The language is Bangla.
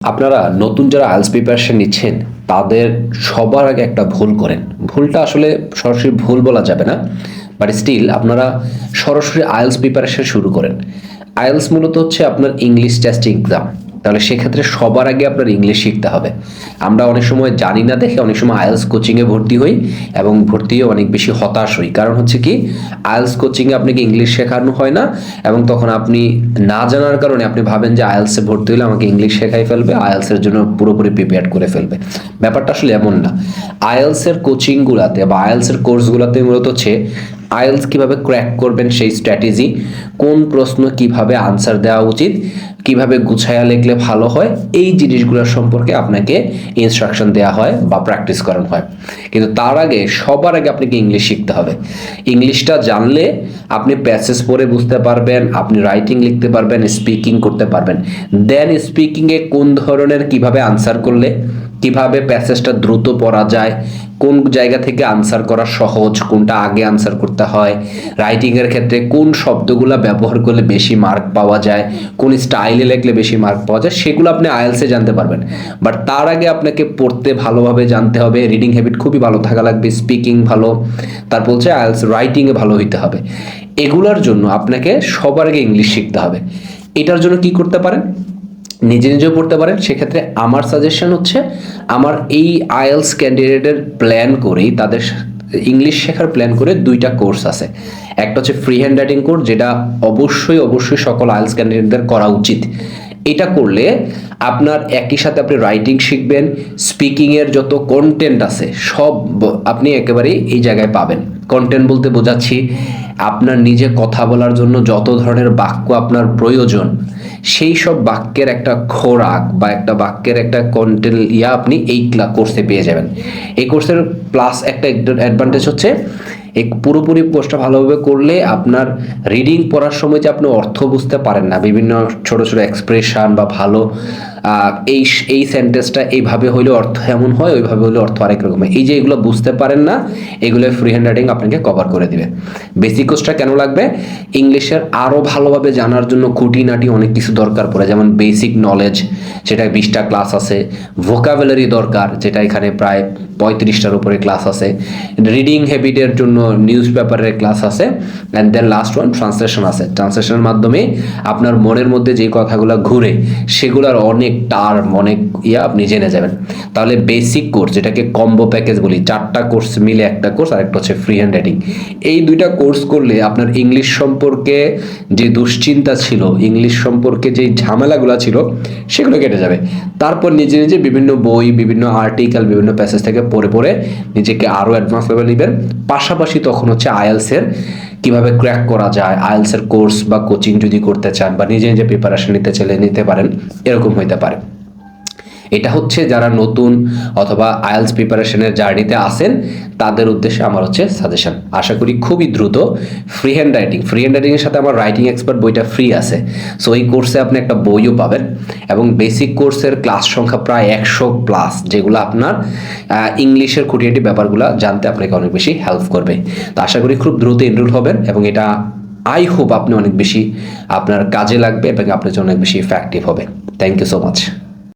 আপনারা নতুন যারা আইলস প্রিপারেশন নিচ্ছেন, তাদের সবার আগে একটা ভুল করেন। ভুলটা আসলে সরাসরি ভুল বলা যাবে না বাট স্টিল আপনারা সরাসরি আইলস প্রিপারেশন শুরু করেন। আইলস মূলত হচ্ছে আপনার ইংলিশ টেস্ট এক্সাম তাহলে সেক্ষেত্রে সবার আগে আপনার ইংলিশ শিখতে হবে। আমরা অনেক সময় জানি না দেখে, অনেক সময় আয়েলস কোচিংয়ে ভর্তি হই এবং ভর্তি হয়ে অনেক বেশি হতাশ হই। কারণ হচ্ছে কি আইএলস কোচিংয়ে আপনাকে ইংলিশ শেখানো হয় না এবং তখন আপনি না জানার কারণে আপনি ভাবেন যে আয়েলসে ভর্তি হলে আমাকে ইংলিশ শেখাই ফেলবে আইএলসের জন্য পুরোপুরি প্রিপেয়ার করে ফেলবে। ব্যাপারটা আসলে এমন না। আইএলসের কোচিংগুলাতে বা আইএলসের কোর্সগুলোতে মূলত হচ্ছে আইএলস কীভাবে ক্র্যাক করবেন সেই স্ট্র্যাটেজি কোন প্রশ্ন কীভাবে আনসার দেওয়া উচিত, কীভাবে গুছায়া লিখলে ভালো হয়, এই জিনিসগুলোর সম্পর্কে আপনাকে ইনস্ট্রাকশন দেওয়া হয় বা প্র্যাকটিস করানো হয়। কিন্তু তার আগে, সবার আগে আপনাকে ইংলিশ শিখতে হবে। ইংলিশটা জানলে আপনি প্যাসেজ পড়ে বুঝতে পারবেন, আপনি রাইটিং লিখতে পারবেন স্পিকিং করতে পারবেন। দেন স্পিকিংয়ে কোন ধরনের কীভাবে আনসার করলে কীভাবে প্যাসেজটা দ্রুত পড়া যায়, কোন জায়গা থেকে আনসার করা সহজ, কোনটা আগে আনসার করতে হয় রাইটিংয়ের ক্ষেত্রে কোন শব্দগুলো ব্যবহার করলে বেশি মার্ক পাওয়া যায়, কোন স্টাইলে লিখলে বেশি মার্ক পাওয়া যায়, সেগুলো আপনি আইএলসে জানতে পারবেন। বাট তার আগে আপনাকে পড়তে ভালোভাবে জানতে হবে রিডিং হ্যাবিট খুবই ভালো থাকা লাগবে স্পিকিং ভালো তারপর হচ্ছে আইএলস রাইটিংয়ে ভালো হইতে হবে। এগুলোর জন্য আপনাকে সবার আগে ইংলিশ শিখতে হবে। এটার জন্য কি করতে পারেন? নিজে নিজেও পড়তে পারেন। সেক্ষেত্রে আমার সাজেশন হচ্ছে, আমার এই আইএলস ক্যান্ডিডেটের প্ল্যান করেই তাদের ইংলিশ শেখার প্ল্যান করে দুইটা কোর্স আছে। একটা হচ্ছে ফ্রি হ্যান্ড রাইটিং কোর্স যেটা অবশ্যই অবশ্যই সকল আইএলস ক্যান্ডিডেটদের করা উচিত। এটা করলে আপনার একই সাথে আপনি রাইটিং শিখবেন স্পিকিংয়ের যত কন্টেন্ট আছে, সব আপনি একেবারেই এই জায়গায় পাবেন। কন্টেন্ট বলতে বোঝাচ্ছি, আপনার নিজে কথা বলার জন্য যত ধরনের বাক্য আপনার প্রয়োজন, সেই সব বাক্যের একটা খোরাক বা একটা বাক্যের একটা কন্টেন্ট ইয়া আপনি এই কোর্সে পেয়ে যাবেন। এই কোর্সের প্লাস একটা অ্যাডভান্টেজ হচ্ছে এই পুরোপুরি কোর্সটা ভালোভাবে করলে আপনার রিডিং পড়ার সময় যে আপনি অর্থ বুঝতে পারেন না, বিভিন্ন ছোট ছোট এক্সপ্রেশন বা ভালো এই এই সেন্টেন্সটা এইভাবে হইলে অর্থ এমন হয়, ওইভাবে হলে অর্থ আরেক রকম এই যে এগুলো বুঝতে পারেন না, এগুলো ফ্রি হ্যান্ড রাইটিং আপনাকে কভার করে দিবে। বেসিক কোর্সটা কেন লাগবে? ইংলিশের আরও ভালোভাবে জানার জন্য খুঁটিনাটি অনেক কিছু দরকার পড়ে, যেমন বেসিক নলেজ সেটা বিশটা ক্লাস আছে ভোকাবুলারি দরকার, যেটা এখানে প্রায় পঁয়ত্রিশটার উপরে ক্লাস আছে। রিডিং হ্যাবিটের জন্য নিউজ পেপারের ক্লাস আছে। And then last one translation আছে। ট্রান্সলেশনের মাধ্যমে আপনার মনের মধ্যে যে কথাগুলো ঘুরে, সেগুলোর অনেক টার্ম অনেক ইয়া আপনি জেনে যাবেন। তাহলে বেসিক কোর্স যেটাকে কম্বো প্যাকেজ বলি, চারটা কোর্স মিলে একটা কোর্স আর একটা হচ্ছে ফ্রি হ্যান্ড রাইটিং এই দুইটা কোর্স করলে আপনার ইংলিশ সম্পর্কে যে দুশ্চিন্তা ছিল ইংলিশ সম্পর্কে যে ঝামেলাগুলো ছিল, সেগুলো কেটে যাবে। তারপর নিজে নিজে বিভিন্ন বই, বিভিন্ন আর্টিকেল বিভিন্ন প্যাসেজ থেকে পড়ে পড়ে নিজেকে আরও অ্যাডভান্স লেভেল নেবেন। পাশাপাশি তখন হচ্ছে আইএলসের কীভাবে ক্র্যাক করা যায় আইএলসের কোর্স বা কোচিং যদি করতে চান বা নিজে নিজে প্রিপারেশন নিতে চাইলে নিতে পারেন, এরকম হইতে পারে। এটা হচ্ছে যারা নতুন অথবা আইএলস প্রিপারেশনের জার্নিতে আসেন তাদের উদ্দেশ্যে আমার হচ্ছে সাজেশন। আশা করি খুবই দ্রুত free hand writing free hand রাইটিংয়ের সাথে আমার রাইটিং এক্সপার্ট বইটা ফ্রি আছে। সো এই কোর্সে আপনি একটা বইও পাবেন এবং বেসিক কোর্সের ক্লাস সংখ্যা প্রায় একশো প্লাস যেগুলো আপনার ইংলিশের খুঁটিয়াটি ব্যাপারগুলো জানতে আপনাকে অনেক বেশি হেল্প করবে। তো আশা করি খুব দ্রুত এনরোল হবেন এবং এটা আই হোপ আপনি অনেক বেশি আপনার কাজে লাগবে এবং আপনার জন্য অনেক বেশি ইফেক্টিভ হবে। Thank you so much